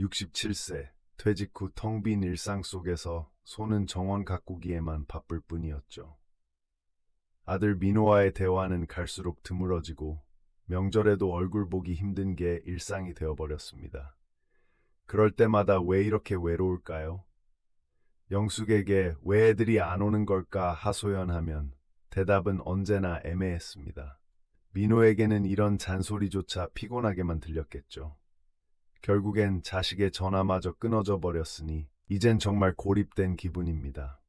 67세, 퇴직 후 텅 빈 일상 속에서 손은 정원 가꾸기에만 바쁠 뿐이었죠. 아들 민호와의 대화는 갈수록 드물어지고 명절에도 얼굴 보기 힘든 게 일상이 되어버렸습니다. 그럴 때마다 왜 이렇게 외로울까요? 영숙에게 왜 애들이 안 오는 걸까 하소연하면 대답은 언제나 애매했습니다. 민호에게는 이런 잔소리조차 피곤하게만 들렸겠죠. 결국엔 자식의 전화마저 끊어져 버렸으니 이젠 정말 고립된 기분입니다.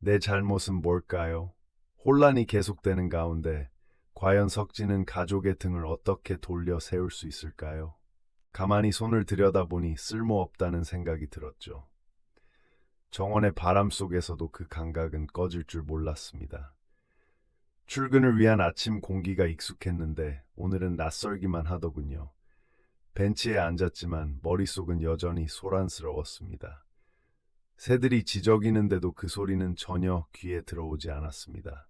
내 잘못은 뭘까요? 혼란이 계속되는 가운데 과연 석진은 가족의 등을 어떻게 돌려 세울 수 있을까요? 가만히 손을 들여다보니 쓸모없다는 생각이 들었죠. 정원의 바람 속에서도 그 감각은 꺼질 줄 몰랐습니다. 출근을 위한 아침 공기가 익숙했는데 오늘은 낯설기만 하더군요. 벤치에 앉았지만 머릿속은 여전히 소란스러웠습니다. 새들이 지저귀는데도 그 소리는 전혀 귀에 들어오지 않았습니다.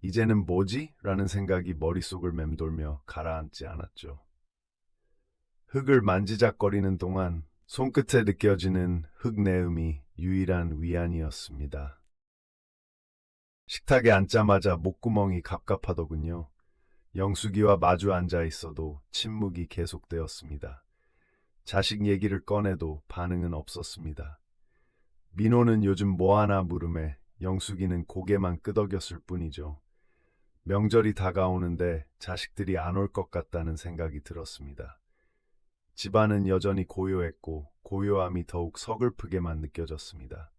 이제는 뭐지? 라는 생각이 머릿속을 맴돌며 가라앉지 않았죠. 흙을 만지작거리는 동안 손끝에 느껴지는 흙내음이 유일한 위안이었습니다. 식탁에 앉자마자 목구멍이 갑갑하더군요. 영숙이와 마주 앉아 있어도 침묵이 계속되었습니다. 자식 얘기를 꺼내도 반응은 없었습니다. 민호는 요즘 뭐하나 물음에 영숙이는 고개만 끄덕였을 뿐이죠. 명절이 다가오는데 자식들이 안 올 것 같다는 생각이 들었습니다. 집안은 여전히 고요했고 고요함이 더욱 서글프게만 느껴졌습니다.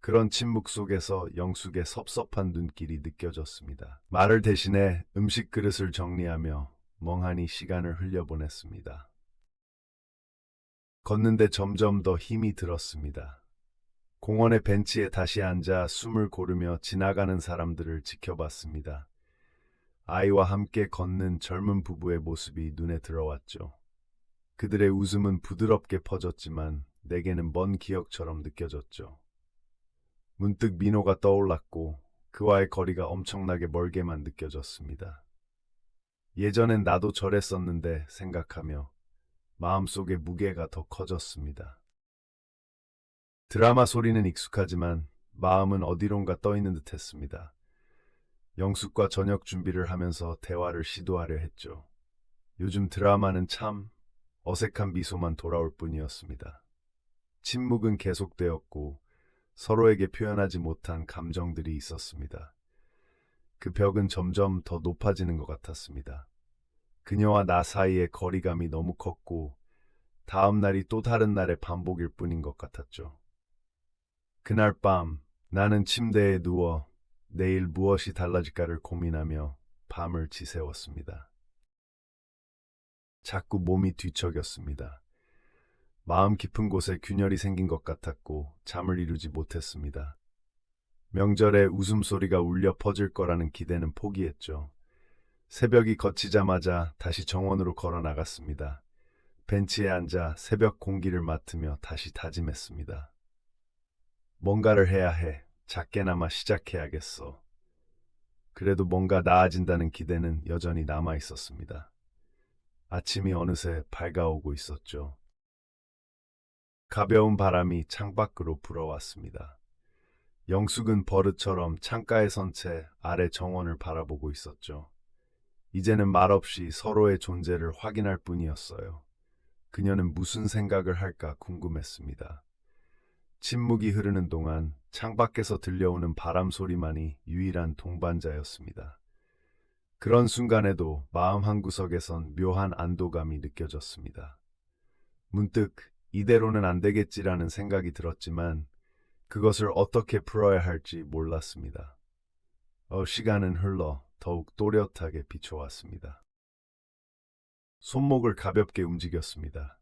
그런 침묵 속에서 영숙의 섭섭한 눈길이 느껴졌습니다. 말을 대신해 음식 그릇을 정리하며 멍하니 시간을 흘려보냈습니다. 걷는데 점점 더 힘이 들었습니다. 공원의 벤치에 다시 앉아 숨을 고르며 지나가는 사람들을 지켜봤습니다. 아이와 함께 걷는 젊은 부부의 모습이 눈에 들어왔죠. 그들의 웃음은 부드럽게 퍼졌지만 내게는 먼 기억처럼 느껴졌죠. 문득 민호가 떠올랐고 그와의 거리가 엄청나게 멀게만 느껴졌습니다. 예전엔 나도 저랬었는데 생각하며 마음속의 무게가 더 커졌습니다. 드라마 소리는 익숙하지만 마음은 어디론가 떠있는 듯 했습니다. 영숙과 저녁 준비를 하면서 대화를 시도하려 했죠. 요즘 드라마는 참 어색한 미소만 돌아올 뿐이었습니다. 침묵은 계속되었고 서로에게 표현하지 못한 감정들이 있었습니다. 그 벽은 점점 더 높아지는 것 같았습니다. 그녀와 나 사이의 거리감이 너무 컸고 다음 날이 또 다른 날의 반복일 뿐인 것 같았죠. 그날 밤 나는 침대에 누워 내일 무엇이 달라질까를 고민하며 밤을 지새웠습니다. 자꾸 몸이 뒤척였습니다. 마음 깊은 곳에 균열이 생긴 것 같았고 잠을 이루지 못했습니다. 명절에 웃음소리가 울려 퍼질 거라는 기대는 포기했죠. 새벽이 거치자마자 다시 정원으로 걸어 나갔습니다. 벤치에 앉아 새벽 공기를 맡으며 다시 다짐했습니다. 뭔가를 해야 해. 작게나마 시작해야겠어. 그래도 뭔가 나아진다는 기대는 여전히 남아 있었습니다. 아침이 어느새 밝아오고 있었죠. 가벼운 바람이 창밖으로 불어왔습니다. 영숙은 버릇처럼 창가에 선 채 아래 정원을 바라보고 있었죠. 이제는 말없이 서로의 존재를 확인할 뿐이었어요. 그녀는 무슨 생각을 할까 궁금했습니다. 침묵이 흐르는 동안 창밖에서 들려오는 바람 소리만이 유일한 동반자였습니다. 그런 순간에도 마음 한구석에선 묘한 안도감이 느껴졌습니다. 문득 이대로는 안 되겠지라는 생각이 들었지만 그것을 어떻게 풀어야 할지 몰랐습니다. 어, 시간은 흘러 더욱 또렷하게 비춰왔습니다. 손목을 가볍게 움직였습니다.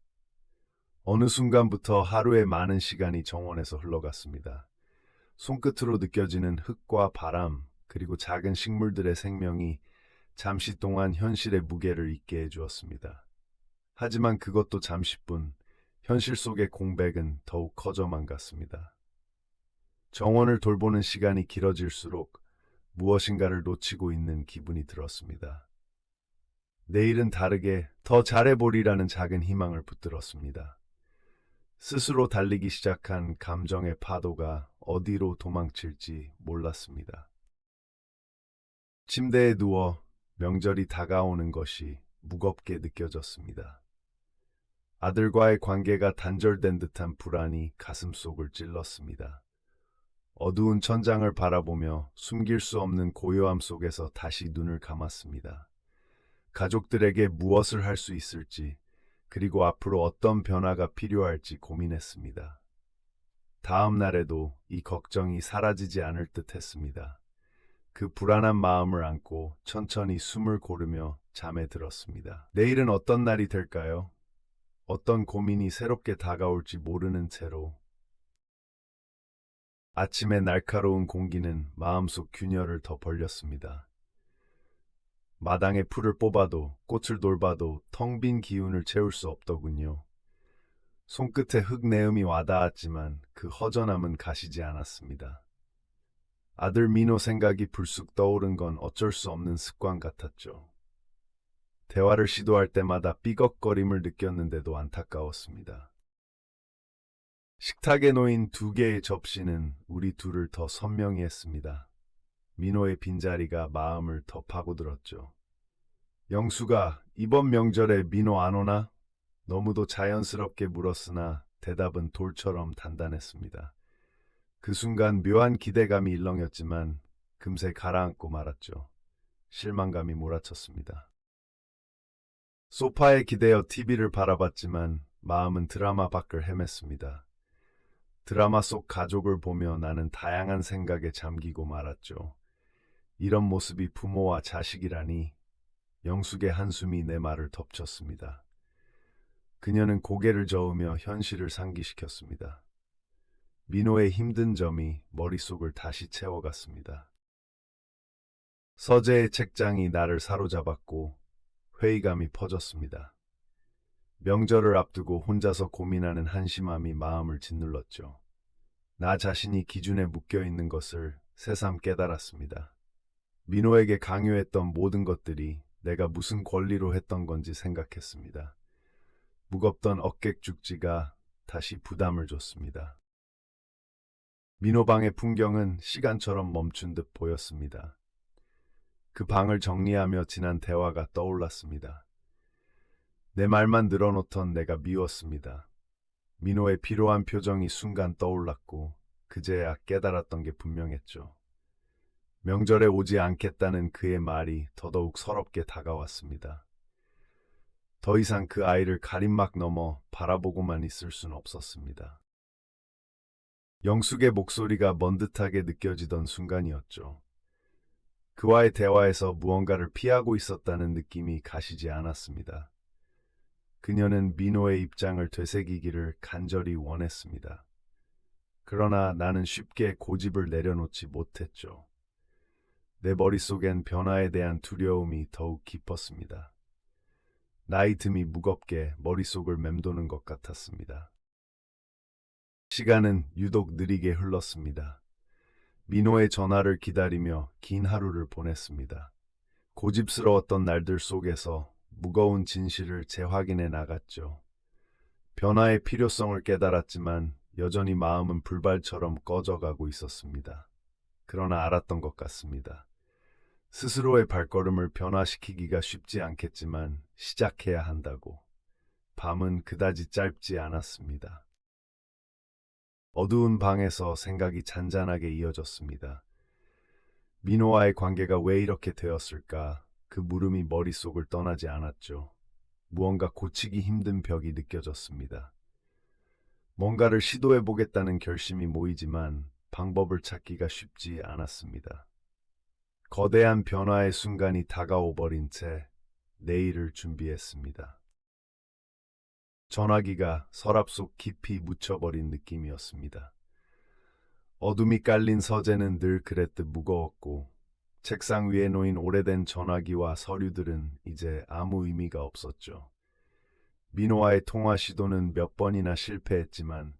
어느 순간부터 하루의 많은 시간이 정원에서 흘러갔습니다. 손끝으로 느껴지는 흙과 바람, 그리고 작은 식물들의 생명이 잠시 동안 현실의 무게를 잊게 해주었습니다. 하지만 그것도 잠시뿐 현실 속의 공백은 더욱 커져만 갔습니다. 정원을 돌보는 시간이 길어질수록 무엇인가를 놓치고 있는 기분이 들었습니다. 내일은 다르게 더 잘해보리라는 작은 희망을 붙들었습니다. 스스로 달리기 시작한 감정의 파도가 어디로 도망칠지 몰랐습니다. 침대에 누워 명절이 다가오는 것이 무겁게 느껴졌습니다. 아들과의 관계가 단절된 듯한 불안이 가슴속을 찔렀습니다. 어두운 천장을 바라보며 숨길 수 없는 고요함 속에서 다시 눈을 감았습니다. 가족들에게 무엇을 할 수 있을지, 그리고 앞으로 어떤 변화가 필요할지 고민했습니다. 다음 날에도 이 걱정이 사라지지 않을 듯 했습니다. 그 불안한 마음을 안고 천천히 숨을 고르며 잠에 들었습니다. 내일은 어떤 날이 될까요? 어떤 고민이 새롭게 다가올지 모르는 채로 아침의 날카로운 공기는 마음속 균열을 더 벌렸습니다. 마당에 풀을 뽑아도 꽃을 돌봐도 텅 빈 기운을 채울 수 없더군요. 손끝에 흙 내음이 와닿았지만 그 허전함은 가시지 않았습니다. 아들 민호 생각이 불쑥 떠오른 건 어쩔 수 없는 습관 같았죠. 대화를 시도할 때마다 삐걱거림을 느꼈는데도 안타까웠습니다. 식탁에 놓인 두 개의 접시는 우리 둘을 더 선명히 했습니다. 민호의 빈자리가 마음을 더 파고들었죠. 영수가 이번 명절에 민호 안 오나? 너무도 자연스럽게 물었으나 대답은 돌처럼 단단했습니다. 그 순간 묘한 기대감이 일렁였지만 금세 가라앉고 말았죠. 실망감이 몰아쳤습니다. 소파에 기대어 TV를 바라봤지만 마음은 드라마 밖을 헤맸습니다. 드라마 속 가족을 보며 나는 다양한 생각에 잠기고 말았죠. 이런 모습이 부모와 자식이라니 영숙의 한숨이 내 말을 덮쳤습니다. 그녀는 고개를 저으며 현실을 상기시켰습니다. 민호의 힘든 점이 머릿속을 다시 채워갔습니다. 서재의 책장이 나를 사로잡았고 회의감이 퍼졌습니다. 명절을 앞두고 혼자서 고민하는 한심함이 마음을 짓눌렀죠. 나 자신이 기준에 묶여 있는 것을 새삼 깨달았습니다. 민호에게 강요했던 모든 것들이 내가 무슨 권리로 했던 건지 생각했습니다. 무겁던 어깨죽지가 다시 부담을 줬습니다. 민호방의 풍경은 시간처럼 멈춘 듯 보였습니다. 그 방을 정리하며 지난 대화가 떠올랐습니다. 내 말만 늘어놓던 내가 미웠습니다. 민호의 피로한 표정이 순간 떠올랐고 그제야 깨달았던 게 분명했죠. 명절에 오지 않겠다는 그의 말이 더더욱 서럽게 다가왔습니다. 더 이상 그 아이를 가림막 넘어 바라보고만 있을 순 없었습니다. 영숙의 목소리가 먼 듯하게 느껴지던 순간이었죠. 그와의 대화에서 무언가를 피하고 있었다는 느낌이 가시지 않았습니다. 그녀는 민호의 입장을 되새기기를 간절히 원했습니다. 그러나 나는 쉽게 고집을 내려놓지 못했죠. 내 머릿속엔 변화에 대한 두려움이 더욱 깊었습니다. 나이 틈이 무겁게 머릿속을 맴도는 것 같았습니다. 시간은 유독 느리게 흘렀습니다. 민호의 전화를 기다리며 긴 하루를 보냈습니다. 고집스러웠던 날들 속에서 무거운 진실을 재확인해 나갔죠. 변화의 필요성을 깨달았지만 여전히 마음은 불발처럼 꺼져가고 있었습니다. 그러나 알았던 것 같습니다. 스스로의 발걸음을 변화시키기가 쉽지 않겠지만 시작해야 한다고. 밤은 그다지 짧지 않았습니다. 어두운 방에서 생각이 잔잔하게 이어졌습니다. 민호와의 관계가 왜 이렇게 되었을까? 그 물음이 머릿속을 떠나지 않았죠. 무언가 고치기 힘든 벽이 느껴졌습니다. 뭔가를 시도해 보겠다는 결심이 모이지만 방법을 찾기가 쉽지 않았습니다. 거대한 변화의 순간이 다가오 버린 채 내일을 준비했습니다. 전화기가 서랍 속 깊이 묻혀버린 느낌이었습니다. 어둠이 깔린 서재는 늘 그랬듯 무거웠고 책상 위에 놓인 오래된 전화기와 서류들은 이제 아무 의미가 없었죠. 민호와의 통화 시도는 몇 번이나 실패했지만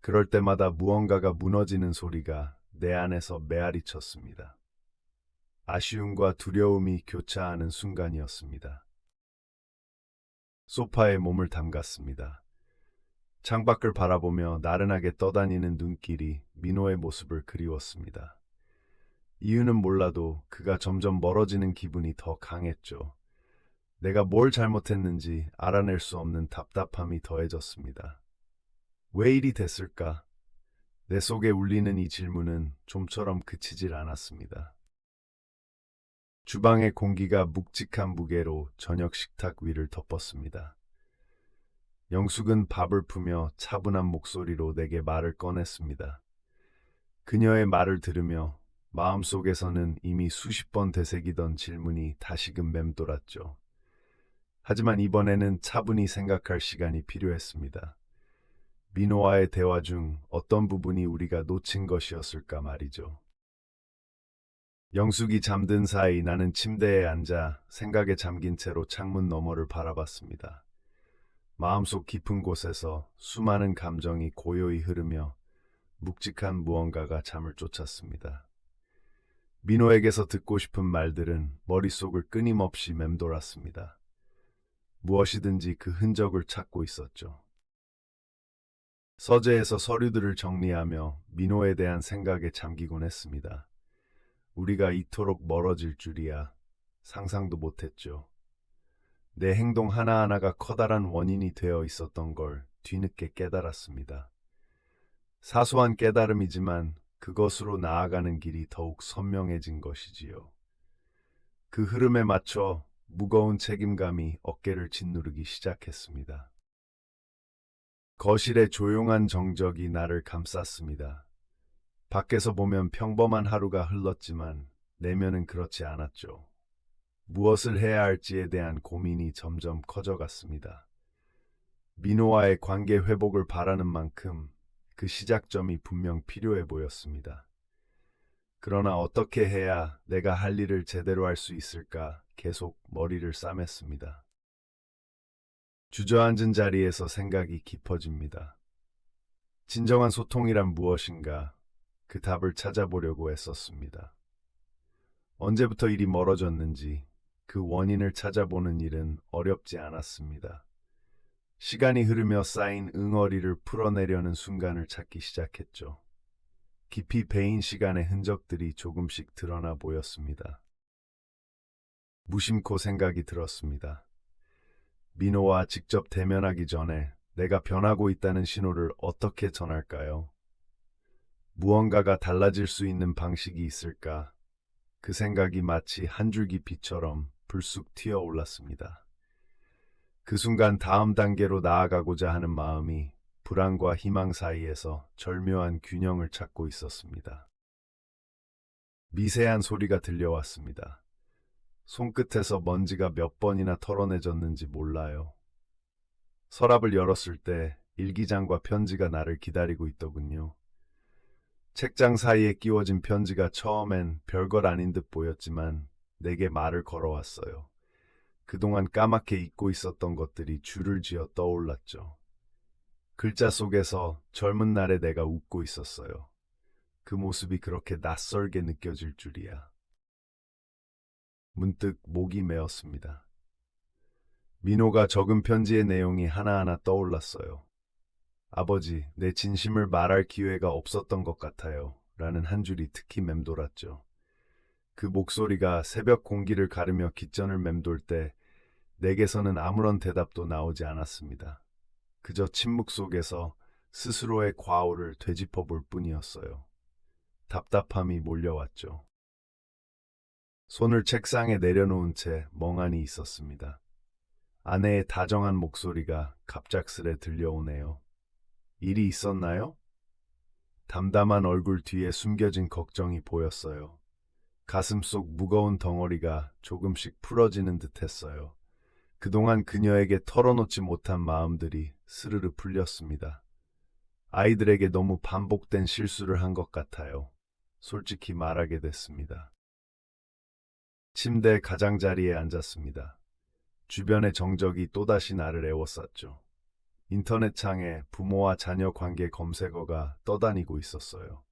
그럴 때마다 무언가가 무너지는 소리가 내 안에서 메아리 쳤습니다. 아쉬움과 두려움이 교차하는 순간이었습니다. 소파에 몸을 담갔습니다. 창밖을 바라보며 나른하게 떠다니는 눈길이 민호의 모습을 그리웠습니다. 이유는 몰라도 그가 점점 멀어지는 기분이 더 강했죠. 내가 뭘 잘못했는지 알아낼 수 없는 답답함이 더해졌습니다. 왜 일이 됐을까? 내 속에 울리는 이 질문은 좀처럼 그치질 않았습니다. 주방의 공기가 묵직한 무게로 저녁 식탁 위를 덮었습니다. 영숙은 밥을 푸며 차분한 목소리로 내게 말을 꺼냈습니다. 그녀의 말을 들으며 마음속에서는 이미 수십 번 되새기던 질문이 다시금 맴돌았죠. 하지만 이번에는 차분히 생각할 시간이 필요했습니다. 민호와의 대화 중 어떤 부분이 우리가 놓친 것이었을까 말이죠. 영숙이 잠든 사이 나는 침대에 앉아 생각에 잠긴 채로 창문 너머를 바라봤습니다. 마음속 깊은 곳에서 수많은 감정이 고요히 흐르며 묵직한 무언가가 잠을 쫓았습니다. 민호에게서 듣고 싶은 말들은 머릿속을 끊임없이 맴돌았습니다. 무엇이든지 그 흔적을 찾고 있었죠. 서재에서 서류들을 정리하며 민호에 대한 생각에 잠기곤 했습니다. 우리가 이토록 멀어질 줄이야 상상도 못했죠. 내 행동 하나하나가 커다란 원인이 되어 있었던 걸 뒤늦게 깨달았습니다. 사소한 깨달음이지만 그것으로 나아가는 길이 더욱 선명해진 것이지요. 그 흐름에 맞춰 무거운 책임감이 어깨를 짓누르기 시작했습니다. 거실의 조용한 정적이 나를 감쌌습니다. 밖에서 보면 평범한 하루가 흘렀지만 내면은 그렇지 않았죠. 무엇을 해야 할지에 대한 고민이 점점 커져갔습니다. 민호와의 관계 회복을 바라는 만큼 그 시작점이 분명 필요해 보였습니다. 그러나 어떻게 해야 내가 할 일을 제대로 할 수 있을까 계속 머리를 싸맸습니다. 주저앉은 자리에서 생각이 깊어집니다. 진정한 소통이란 무엇인가 그 답을 찾아보려고 애썼습니다. 언제부터 일이 멀어졌는지 그 원인을 찾아보는 일은 어렵지 않았습니다. 시간이 흐르며 쌓인 응어리를 풀어내려는 순간을 찾기 시작했죠. 깊이 베인 시간의 흔적들이 조금씩 드러나 보였습니다. 무심코 생각이 들었습니다. 민호와 직접 대면하기 전에 내가 변하고 있다는 신호를 어떻게 전할까요? 무언가가 달라질 수 있는 방식이 있을까? 그 생각이 마치 한 줄기 빛처럼 불쑥 튀어 올랐습니다. 그 순간 다음 단계로 나아가고자 하는 마음이 불안과 희망 사이에서 절묘한 균형을 찾고 있었습니다. 미세한 소리가 들려왔습니다. 손끝에서 먼지가 몇 번이나 털어내졌는지 몰라요. 서랍을 열었을 때 일기장과 편지가 나를 기다리고 있더군요. 책장 사이에 끼워진 편지가 처음엔 별것 아닌 듯 보였지만 내게 말을 걸어왔어요. 그동안 까맣게 잊고 있었던 것들이 줄을 지어 떠올랐죠. 글자 속에서 젊은 날에 내가 웃고 있었어요. 그 모습이 그렇게 낯설게 느껴질 줄이야. 문득 목이 메었습니다. 민호가 적은 편지의 내용이 하나하나 떠올랐어요. 아버지, 내 진심을 말할 기회가 없었던 것 같아요. 라는 한 줄이 특히 맴돌았죠. 그 목소리가 새벽 공기를 가르며 깃전을 맴돌 때 내게서는 아무런 대답도 나오지 않았습니다. 그저 침묵 속에서 스스로의 과오를 되짚어 볼 뿐이었어요. 답답함이 몰려왔죠. 손을 책상에 내려놓은 채 멍하니 있었습니다. 아내의 다정한 목소리가 갑작스레 들려오네요. 일이 있었나요? 담담한 얼굴 뒤에 숨겨진 걱정이 보였어요. 가슴 속 무거운 덩어리가 조금씩 풀어지는 듯 했어요. 그동안 그녀에게 털어놓지 못한 마음들이 스르르 풀렸습니다. 아이들에게 너무 반복된 실수를 한 것 같아요. 솔직히 말하게 됐습니다. 침대 가장자리에 앉았습니다. 주변의 정적이 또다시 나를 애워쌌죠. 인터넷 창에 부모와 자녀 관계 검색어가 떠다니고 있었어요.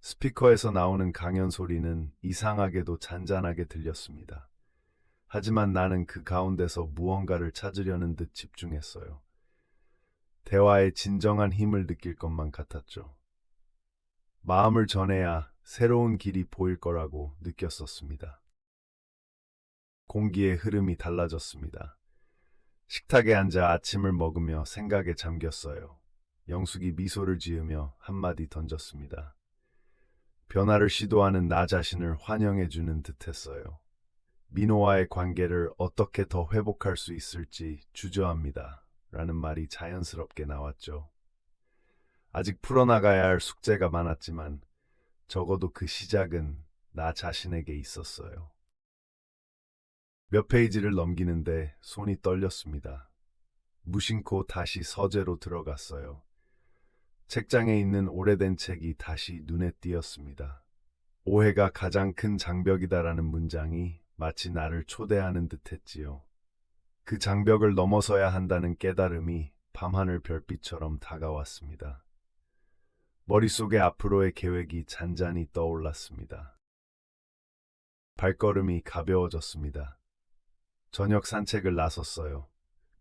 스피커에서 나오는 강연 소리는 이상하게도 잔잔하게 들렸습니다. 하지만 나는 그 가운데서 무언가를 찾으려는 듯 집중했어요. 대화의 진정한 힘을 느낄 것만 같았죠. 마음을 전해야 새로운 길이 보일 거라고 느꼈었습니다. 공기의 흐름이 달라졌습니다. 식탁에 앉아 아침을 먹으며 생각에 잠겼어요. 영숙이 미소를 지으며 한마디 던졌습니다. 변화를 시도하는 나 자신을 환영해주는 듯했어요. 민호와의 관계를 어떻게 더 회복할 수 있을지 주저합니다. 라는 말이 자연스럽게 나왔죠. 아직 풀어나가야 할 숙제가 많았지만 적어도 그 시작은 나 자신에게 있었어요. 몇 페이지를 넘기는데 손이 떨렸습니다. 무심코 다시 서재로 들어갔어요. 책장에 있는 오래된 책이 다시 눈에 띄었습니다. 오해가 가장 큰 장벽이다라는 문장이 마치 나를 초대하는 듯 했지요. 그 장벽을 넘어서야 한다는 깨달음이 밤하늘 별빛처럼 다가왔습니다. 머릿속에 앞으로의 계획이 잔잔히 떠올랐습니다. 발걸음이 가벼워졌습니다. 저녁 산책을 나섰어요.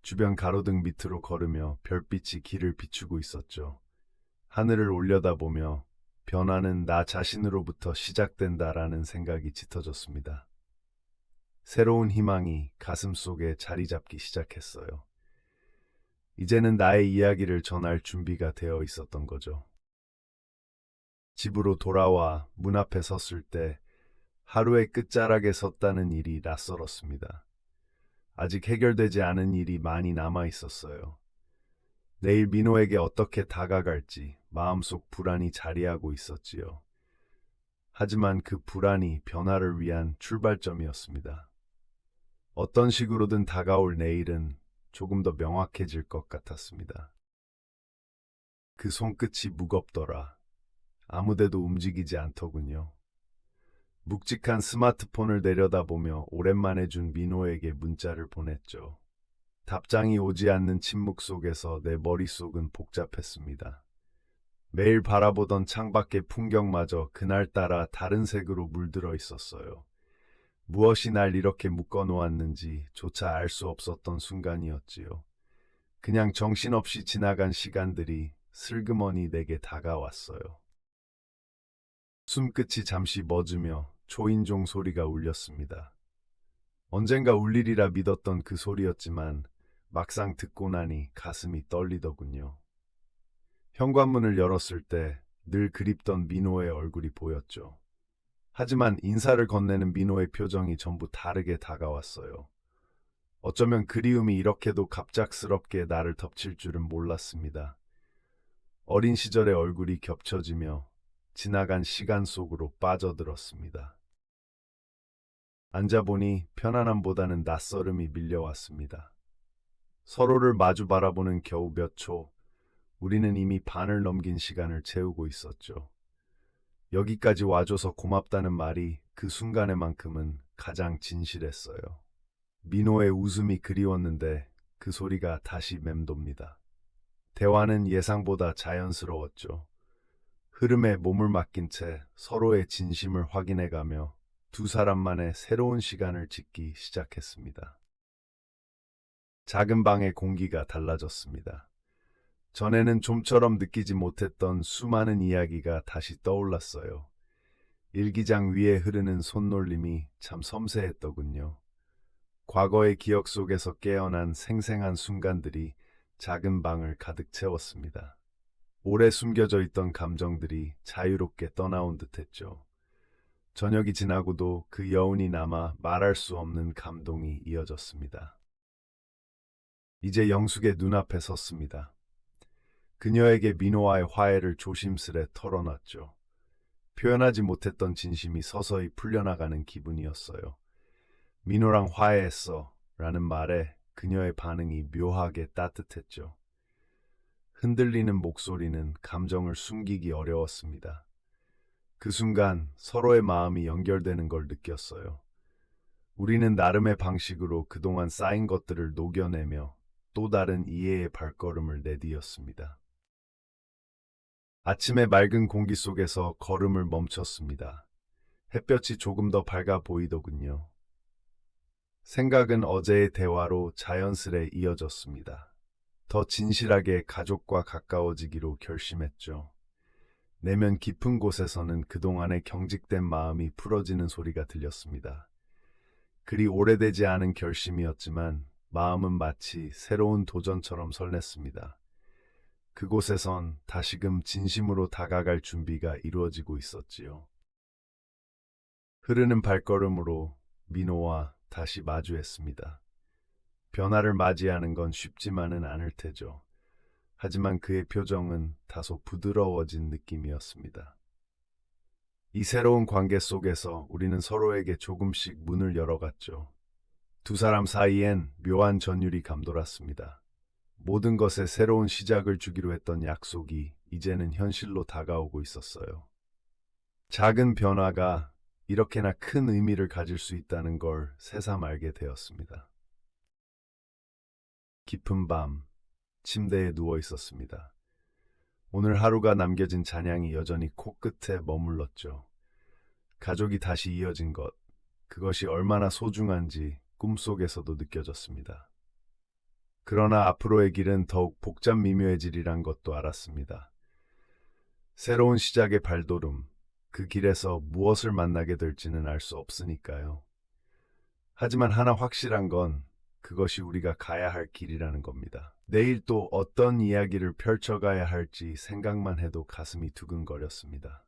주변 가로등 밑으로 걸으며 별빛이 길을 비추고 있었죠. 하늘을 올려다보며 변화는 나 자신으로부터 시작된다라는 생각이 짙어졌습니다. 새로운 희망이 가슴 속에 자리 잡기 시작했어요. 이제는 나의 이야기를 전할 준비가 되어 있었던 거죠. 집으로 돌아와 문 앞에 섰을 때 하루의 끝자락에 섰다는 일이 낯설었습니다. 아직 해결되지 않은 일이 많이 남아 있었어요. 내일 민호에게 어떻게 다가갈지 마음속 불안이 자리하고 있었지요. 하지만 그 불안이 변화를 위한 출발점이었습니다. 어떤 식으로든 다가올 내일은 조금 더 명확해질 것 같았습니다. 그 손끝이 무겁더라. 아무데도 움직이지 않더군요. 묵직한 스마트폰을 내려다보며 오랜만에 준 민호에게 문자를 보냈죠. 답장이 오지 않는 침묵 속에서 내 머릿속은 복잡했습니다. 매일 바라보던 창밖의 풍경마저 그날따라 다른 색으로 물들어 있었어요. 무엇이 날 이렇게 묶어 놓았는지 조차 알 수 없었던 순간이었지요. 그냥 정신없이 지나간 시간들이 슬그머니 내게 다가왔어요. 숨끝이 잠시 멎으며 초인종 소리가 울렸습니다. 언젠가 울리리라 믿었던 그 소리였지만 막상 듣고 나니 가슴이 떨리더군요. 현관문을 열었을 때 늘 그립던 민호의 얼굴이 보였죠. 하지만 인사를 건네는 민호의 표정이 전부 다르게 다가왔어요. 어쩌면 그리움이 이렇게도 갑작스럽게 나를 덮칠 줄은 몰랐습니다. 어린 시절의 얼굴이 겹쳐지며 지나간 시간 속으로 빠져들었습니다. 앉아보니 편안함보다는 낯설음이 밀려왔습니다. 서로를 마주 바라보는 겨우 몇 초, 우리는 이미 반을 넘긴 시간을 채우고 있었죠. 여기까지 와줘서 고맙다는 말이 그 순간에만큼은 가장 진실했어요. 민호의 웃음이 그리웠는데 그 소리가 다시 맴돕니다. 대화는 예상보다 자연스러웠죠. 흐름에 몸을 맡긴 채 서로의 진심을 확인해가며 두 사람만의 새로운 시간을 짓기 시작했습니다. 작은 방의 공기가 달라졌습니다. 전에는 좀처럼 느끼지 못했던 수많은 이야기가 다시 떠올랐어요. 일기장 위에 흐르는 손놀림이 참 섬세했더군요. 과거의 기억 속에서 깨어난 생생한 순간들이 작은 방을 가득 채웠습니다. 오래 숨겨져 있던 감정들이 자유롭게 떠나온 듯했죠. 저녁이 지나고도 그 여운이 남아 말할 수 없는 감동이 이어졌습니다. 이제 영숙의 눈앞에 섰습니다. 그녀에게 민호와의 화해를 조심스레 털어놨죠. 표현하지 못했던 진심이 서서히 풀려나가는 기분이었어요. 민호랑 화해했어 라는 말에 그녀의 반응이 묘하게 따뜻했죠. 흔들리는 목소리는 감정을 숨기기 어려웠습니다. 그 순간 서로의 마음이 연결되는 걸 느꼈어요. 우리는 나름의 방식으로 그동안 쌓인 것들을 녹여내며 또 다른 이해의 발걸음을 내디뎠습니다. 아침의 맑은 공기 속에서 걸음을 멈췄습니다. 햇볕이 조금 더 밝아 보이더군요. 생각은 어제의 대화로 자연스레 이어졌습니다. 더 진실하게 가족과 가까워지기로 결심했죠. 내면 깊은 곳에서는 그동안의 경직된 마음이 풀어지는 소리가 들렸습니다. 그리 오래되지 않은 결심이었지만 마음은 마치 새로운 도전처럼 설렜습니다. 그곳에선 다시금 진심으로 다가갈 준비가 이루어지고 있었지요. 흐르는 발걸음으로 민호와 다시 마주했습니다. 변화를 맞이하는 건 쉽지만은 않을 테죠. 하지만 그의 표정은 다소 부드러워진 느낌이었습니다. 이 새로운 관계 속에서 우리는 서로에게 조금씩 문을 열어갔죠. 두 사람 사이엔 묘한 전율이 감돌았습니다. 모든 것에 새로운 시작을 주기로 했던 약속이 이제는 현실로 다가오고 있었어요. 작은 변화가 이렇게나 큰 의미를 가질 수 있다는 걸 새삼 알게 되었습니다. 깊은 밤, 침대에 누워 있었습니다. 오늘 하루가 남겨진 잔향이 여전히 코끝에 머물렀죠. 가족이 다시 이어진 것, 그것이 얼마나 소중한지 꿈속에서도 느껴졌습니다. 그러나 앞으로의 길은 더욱 복잡 미묘해지리란 것도 알았습니다. 새로운 시작의 발걸음, 그 길에서 무엇을 만나게 될지는 알 수 없으니까요. 하지만 하나 확실한 건 그것이 우리가 가야 할 길이라는 겁니다. 내일 또 어떤 이야기를 펼쳐가야 할지 생각만 해도 가슴이 두근거렸습니다.